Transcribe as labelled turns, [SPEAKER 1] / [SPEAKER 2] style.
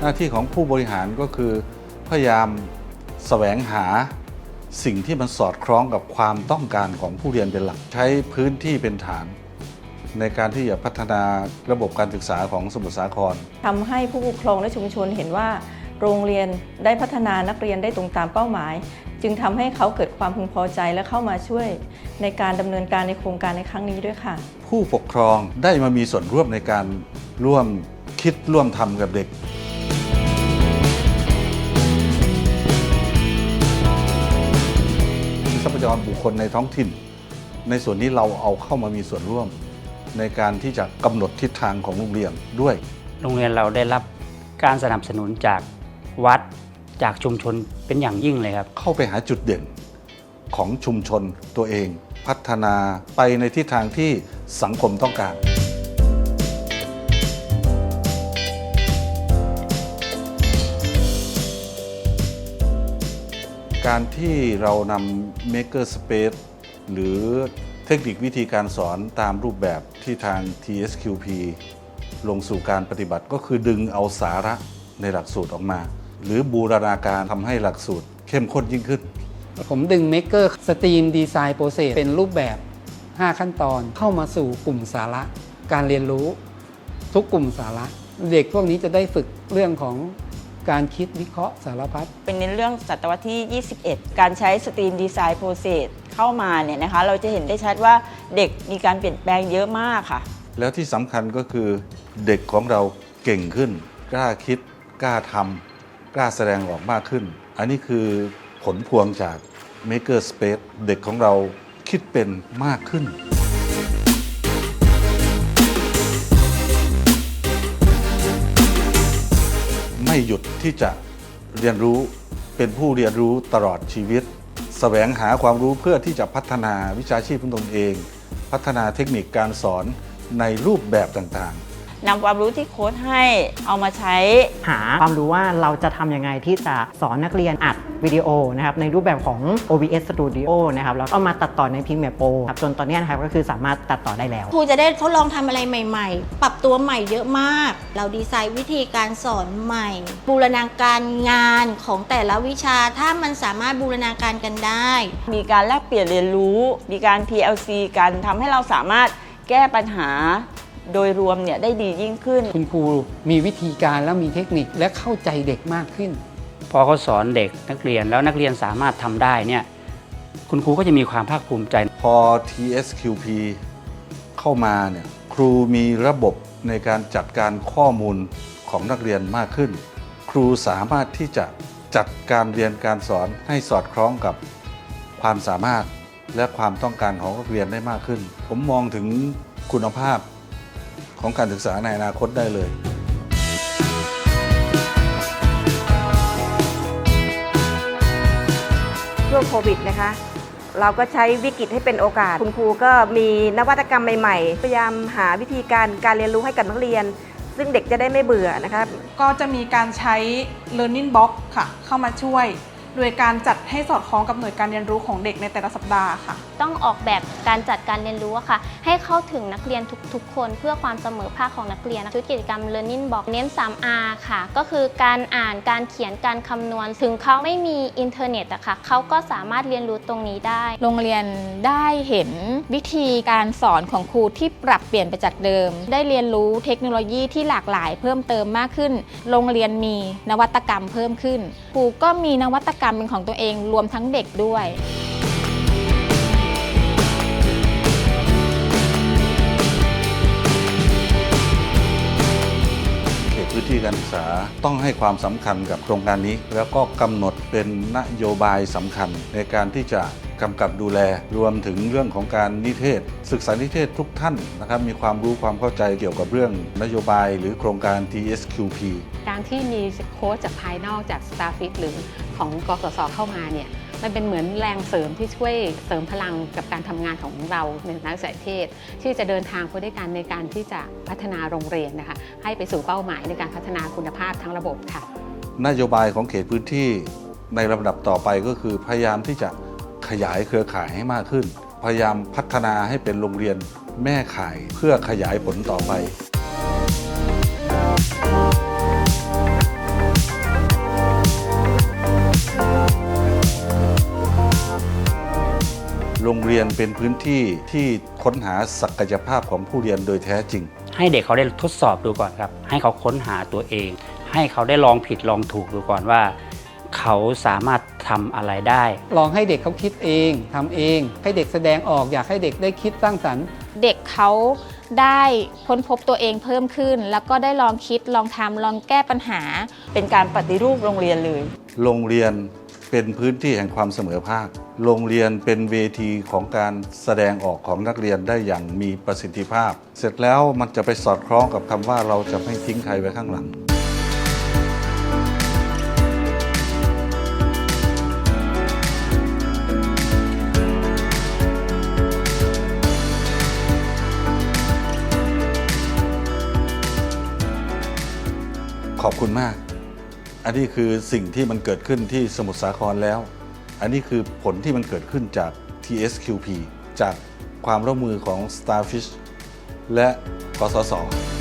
[SPEAKER 1] หน้าที่ของผู้บริหารก็คือพยายามแสวงหาสิ่งที่มันสอดคล้องกับความต้องการของผู้เรียนเป็นหลัก ใช้พื้นที่เป็นฐาน ในการที่จะพัฒนาระบบการศึกษาของสมุทรสาคร
[SPEAKER 2] ทำให้ผู้ปกครองและชุมชนเห็นว่า โรงเรียนได้พัฒนานักเรียนได้ตรงตามเป้าหมาย จึงทำให้เขาเกิดความพึงพอใจและเข้ามาช่วย ในการดำเนินการในโครงการในครั้งนี้ด้วยค่ะ
[SPEAKER 1] ผู้ปกครองได้มามีส่วนร่วมในการร่วมคิดร่วมทำกับเด็กทรัพยากรบุคคลในท้องถิ่น ในส่วนนี้เราเอาเข้ามามีส่วนร่วม ในการที่จะกำหนดทิศทางของโรงเรียนด้วย
[SPEAKER 3] โรงเรียนเราได้รับการสนับสนุนจากวัดจากชุมชนเป็นอย่างยิ่งเลยครับ
[SPEAKER 1] เข้าไปหาจุดเด่นของชุมชนตัวเอง พัฒนาไปในทิศทางที่สังคมต้องการการที่เรานำ Maker Space หรือ เทคนิควิธีการสอนตามรูปแบบที่ทาง TSQP ลงสู่การปฏิบัติก็คือดึงเอาสาระในหลักสูตรออกมา หรือบูรณาการทำให้หลักสูตรเข้มข้นยิ่งขึ้น
[SPEAKER 4] ผมดึง Maker Stream Design Process เป็นรูปแบบ 5 ขั้นตอนเข้ามาสู่กลุ่มสาระการเรียนรู้ ทุกกลุ่มสาระ เด็กพวกนี้จะได้ฝึกเรื่องของ การคิดวิเคราะห์สารพัด
[SPEAKER 5] เป็นในเรื่องศตวรรษที่ 21 การใช้สตรีมดีไซน์โปรเซสเข้ามาเนี่ยนะคะ เราจะเห็นได้ชัดว่าเด็กมีการเปลี่ยนแปลงเยอะมากค่ะ
[SPEAKER 1] แล้วที่สำคัญก็คือเด็กของเราเก่งขึ้น กล้าคิด กล้าทำกล้าแสดงออกมากขึ้น อันนี้คือผลพวงจาก Maker Space เด็กของเราคิดเป็นมากขึ้น หยุดที่จะเรียนรู้เป็นผู้เรียนรู้ตลอดชีวิตแสวงหาความรู้เพื่อที่จะพัฒนาวิชาชีพของตนเอง พัฒนาเทคนิคการสอนในรูปแบบต่างๆ
[SPEAKER 5] นำความรู้ที่โค้ดให้เอามาใช้
[SPEAKER 6] หาความรู้ว่าเราจะทำยังไงที่จะสอนนักเรียนอัดวิดีโอนะครับในรูปแบบของ OBS Studio นะครับแล้วก็มาตัดต่อใน Premiere Pro ครับจนตอนเนี้ยนะครับก็คือสามารถตัดต่อได้แล้ว
[SPEAKER 7] ครูจะได้ทดลองทำอะไรใหม่ ๆ ปรับตัวใหม่เยอะมาก เราดีไซน์วิธีการสอนใหม่ บูรณาการงานของแต่ละวิชาถ้ามันสามารถบูรณาการกันได้
[SPEAKER 5] มีการแลกเปลี่ยนเรียนรู้ มีการ PLC กันทำให้เราสามารถแก้ปัญหา โดยรวมเนี่ยได้ดียิ่งขึ้น
[SPEAKER 4] คุณครูมีวิธีการและมีเทคนิคและเข้าใจเด็กมากขึ้น
[SPEAKER 3] พอเขาสอนเด็กนักเรียนแล้วนักเรียนสามารถทำได้เนี่ยคุณครูก็จะมีความภาคภูมิใจ
[SPEAKER 1] พอ TSQP เข้ามาเนี่ยครูมีระบบในการจัดการข้อมูลของนักเรียนมากขึ้น ครูสามารถที่จะจัดการเรียนการสอนให้สอดคล้องกับความสามารถและความต้องการของนักเรียนได้มากขึ้น ผมมองถึงคุณภาพ ของการศึกษาในอนาคตได้เลย
[SPEAKER 8] ช่วงโควิดนะคะ เราก็ใช้วิกฤตให้เป็นโอกาส คุณครูก็มีนวัตกรรมใหม่ๆ พยายามหาวิธีการการเรียนรู้ให้กับนักเรียน ซึ่งเด็กจะได้ไม่เบื่อนะคะ
[SPEAKER 9] ก็จะมีการใช้ Learning Box ค่ะ เข้ามาช่วย โดยการจัดให้สอดคล้องกับหน่วยการเรียนรู้ของเด็กในแต่ละสัปดาห์ค่ะ
[SPEAKER 10] ต้องออกแบบการจัดการเรียนรู้อะค่ะ ให้เข้าถึงนักเรียนทุกๆ คนเพื่อความเสมอภาคของนักเรียนชุดกิจกรรม Learning Box เน้น 3R ค่ะ ก็คือการอ่านการเขียนการคำนวณ ถึงเขาไม่มีอินเทอร์เน็ตอะค่ะเขาก็สามารถเรียนรู้ตรงนี้ได้
[SPEAKER 11] โรงเรียนได้เห็นวิธีการสอนของครูที่ปรับเปลี่ยนไปจากเดิม ได้เรียนรู้เทคโนโลยีที่หลากหลายเพิ่มเติมมากขึ้น โรงเรียนมีนวัตกรรมเพิ่มขึ้นครูก็มีนวัตกรรมเป็นของตัวเองรวมทั้งเด็กด้วย
[SPEAKER 1] เขตพื้นที่การศึกษาต้องให้ความสำคัญกับโครงการนี้ แล้วก็กำหนดเป็นนโยบายสำคัญในการที่จะกำกับดูแลรวมถึงเรื่องของการนิเทศ ศึกษานิเทศทุกท่านนะครับมีความรู้ความเข้าใจเกี่ยวกับเรื่องนโยบายหรือโครงการ TSQP
[SPEAKER 12] การที่มีโค้ชจากภายนอกจาก s t a r f i t หรือ ของกสศเข้ามาเนี่ยมันเป็นเหมือนแรงเสริมที่ช่วยเสริมพลังกับการทำงานของเราในนักศึกษาเทศ ที่จะเดินทางไปด้วยกันในการที่จะพัฒนาโรงเรียนนะคะให้ไปสู่เป้าหมายในการพัฒนาคุณภาพทั้งระบบค่ะ
[SPEAKER 1] นโยบายของเขตพื้นที่ในลำดับต่อไปก็คือพยายามที่จะขยายเครือข่ายให้มากขึ้น พยายามพัฒนาให้เป็นโรงเรียนแม่ข่ายเพื่อขยายผลต่อไป โรงเรียนเป็นพื้นที่ที่ค้นหาศักยภาพของผู้เรียนโดยแท้จริง
[SPEAKER 3] ให้เด็กเขาได้ทดสอบดูก่อนครับ ให้เขาค้นหาตัวเอง ให้เขาได้ลองผิดลองถูกดูก่อนว่า เขาสามารถทำอะไรได้
[SPEAKER 4] ลองให้เด็กเขาคิดเองทำเอง ให้เด็กแสดงออกอยากให้เด็กได้คิดสร้างสรรค์
[SPEAKER 11] เด็กเขาได้ค้นพบตัวเองเพิ่มขึ้น แล้วก็ได้ลองคิดลองทำลองแก้ปัญหา
[SPEAKER 5] เป็นการปฏิรูปโรงเรียนเลย
[SPEAKER 1] โรงเรียน เป็นพื้นที่แห่งความเสมอภาค โรงเรียนเป็นเวทีของการแสดงออกของนักเรียนได้อย่างมีประสิทธิภาพ เสร็จแล้วมันจะไปสอดคล้องกับคำว่าเราจะไม่ทิ้งใครไว้ข้างหลังขอบคุณมาก อันนี้คือสิ่งที่มันเกิดขึ้นที่สมุทรสาครแล้ว อันนี้คือผลที่มันเกิดขึ้นจาก TSQP จากความร่วมมือของ Starfish และกสศ